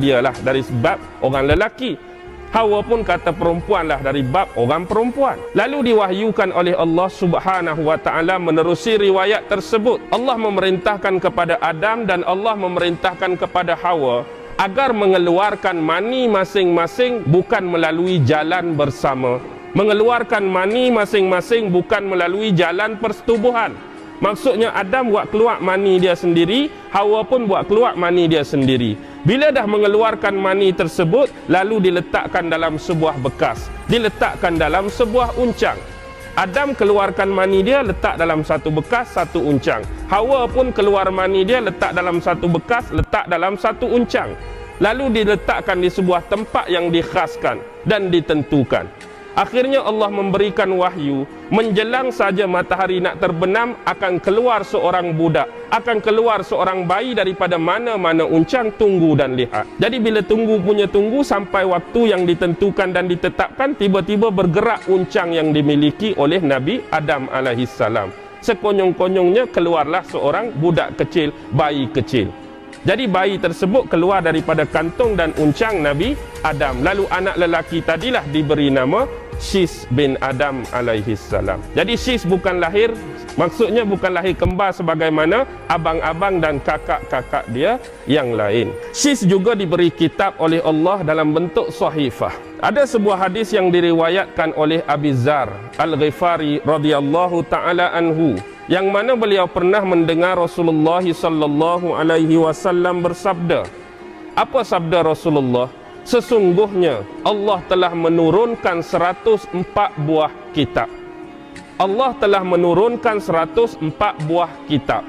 dialah dari sebab orang lelaki. Hawa pun kata perempuan lah dari bab orang perempuan. Lalu diwahyukan oleh Allah Subhanahu wa taala menerusi riwayat tersebut. Allah memerintahkan kepada Adam dan Allah memerintahkan kepada Hawa agar mengeluarkan mani masing-masing bukan melalui jalan bersama. Mengeluarkan mani masing-masing bukan melalui jalan persetubuhan. Maksudnya Adam buat keluar mani dia sendiri, Hawa pun buat keluar mani dia sendiri. Bila dah mengeluarkan mani tersebut, lalu diletakkan dalam sebuah bekas, diletakkan dalam sebuah uncang. Adam keluarkan mani dia letak dalam satu bekas, satu uncang. Hawa pun keluar mani dia letak dalam satu bekas, letak dalam satu uncang. Lalu diletakkan di sebuah tempat yang dikhaskan dan ditentukan. Akhirnya Allah memberikan wahyu Menjelang saja matahari nak terbenam Akan keluar seorang budak Akan keluar seorang bayi daripada mana-mana uncang Tunggu dan lihat. Jadi bila tunggu punya tunggu Sampai waktu yang ditentukan dan ditetapkan Tiba-tiba bergerak uncang yang dimiliki oleh Nabi Adam AS Sekonyong-konyongnya keluarlah seorang budak kecil Bayi kecil jadi bayi tersebut keluar daripada kantung dan uncang Nabi Adam. Lalu anak lelaki tadilah diberi nama Sis bin Adam alaihi salam. Jadi Sis bukan lahir maksudnya bukan lahir kembar sebagaimana abang-abang dan kakak-kakak dia yang lain. Sis juga diberi kitab oleh Allah dalam bentuk sahifah. Ada sebuah hadis yang diriwayatkan oleh Abi Zar Al-Ghifari radhiyallahu taala anhu yang mana beliau pernah mendengar Rasulullah sallallahu alaihi wasallam bersabda apa sabda Rasulullah? Sesungguhnya Allah telah menurunkan 104 buah kitab. Allah telah menurunkan 104 buah kitab.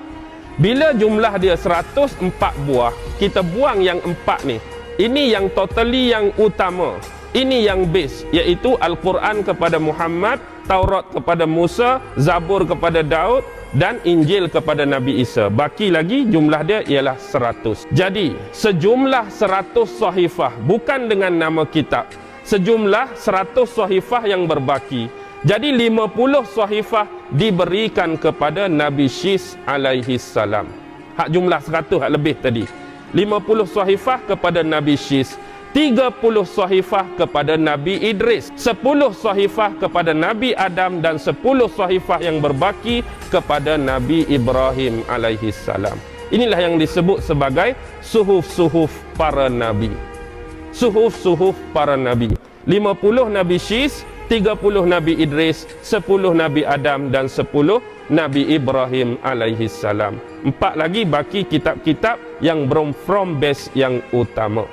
Bila jumlah dia 104 buah kita buang yang empat ni. Ini yang totally yang utama ini yang base iaitu Al-Quran kepada Muhammad, Taurat kepada Musa, Zabur kepada Daud dan Injil kepada Nabi Isa. Baki lagi jumlah dia ialah 100. Jadi, sejumlah 100 sahifah bukan dengan nama kitab. Sejumlah 100 sahifah yang berbaki. Jadi 50 sahifah diberikan kepada Nabi Syis alaihi salam. Hak jumlah 100 hak lebih tadi. 50 sahifah kepada Nabi Syis. 30 sahifah kepada Nabi Idris 10 sahifah kepada Nabi Adam dan 10 sahifah yang berbaki kepada Nabi Ibrahim alaihi salam. Inilah yang disebut sebagai suhuf-suhuf para nabi. Suhuf-suhuf para nabi. 50 Nabi Syis 30 Nabi Idris 10 Nabi Adam dan 10 Nabi Ibrahim alaihi salam. Empat lagi baki kitab-kitab yang from base yang utama